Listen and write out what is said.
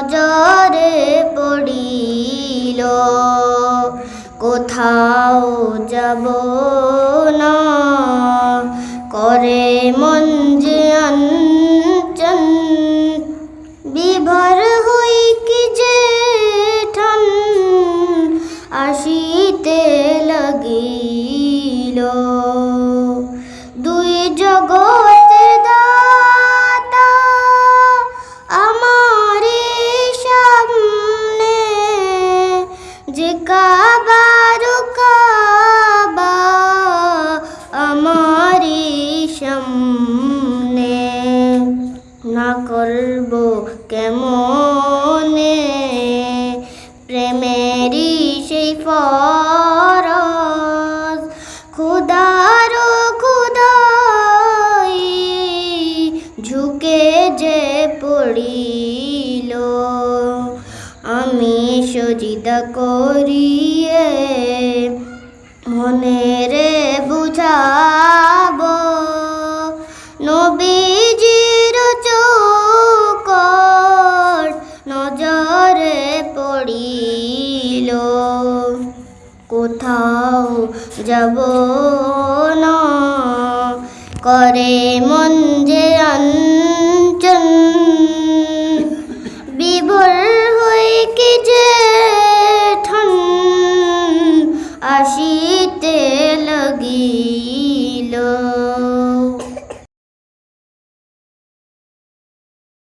নজরে পড়িল, কোথাও যাব না। করে মন যে আঞ্চন বিভর হই কি যে ঠান। আসিতে লাগিল না করব কেমনে? প্রেমেরই সেই ফরজ। খুদার খুদাই ঝুঁকে যে পড়িল। আমি সজিদা করিয়ে মনেরে নজরে পড়িল। কোথাও যাব না। করে মন যে অঞ্চন বিভোর হয়ে কি যে